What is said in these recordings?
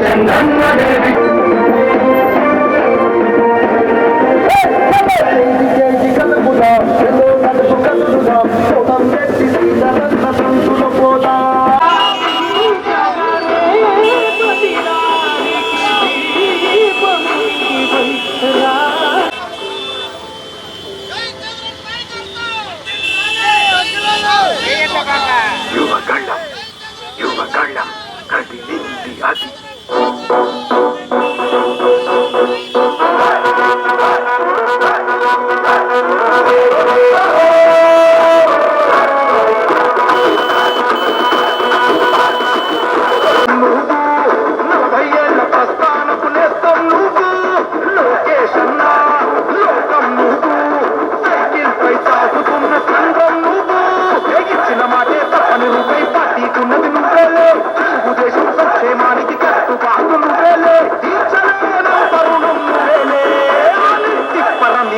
ചെന്തന്നദേവി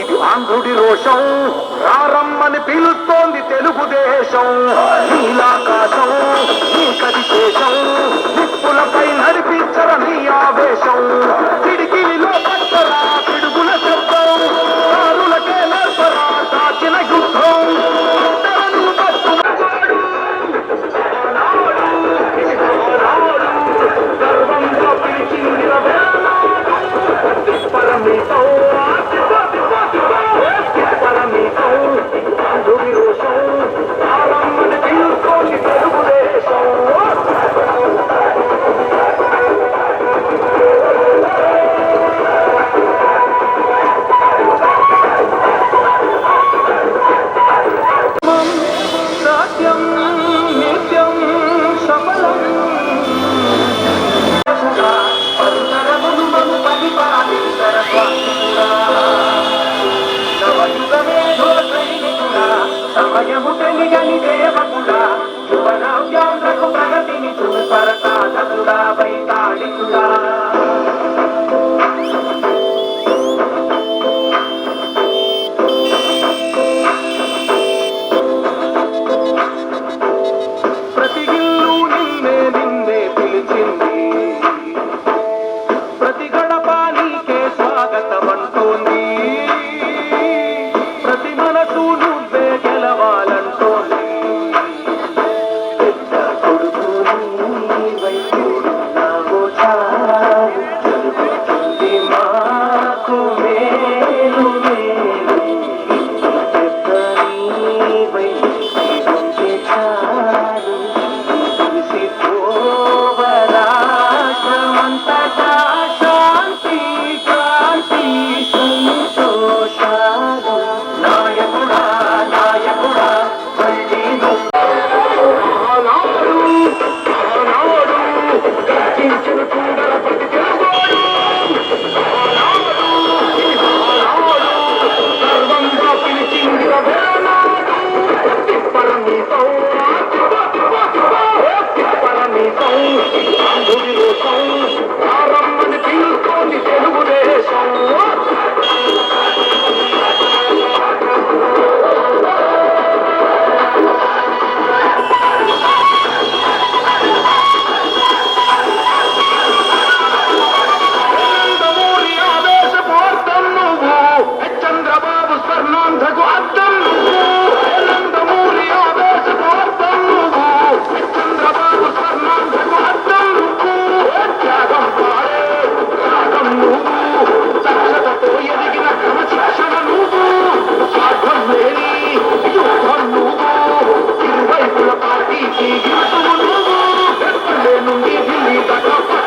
ఇది ఆంధ్రుడి రోషం. అందుకే పిలుస్తోంది Telugu Desam. Mahanadu Supreme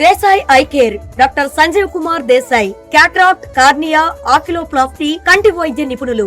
Desai eye care doctor Sanjeev Kumar Desai cataract cornea oculoplasty కంటి వైద్య నిపుణులు.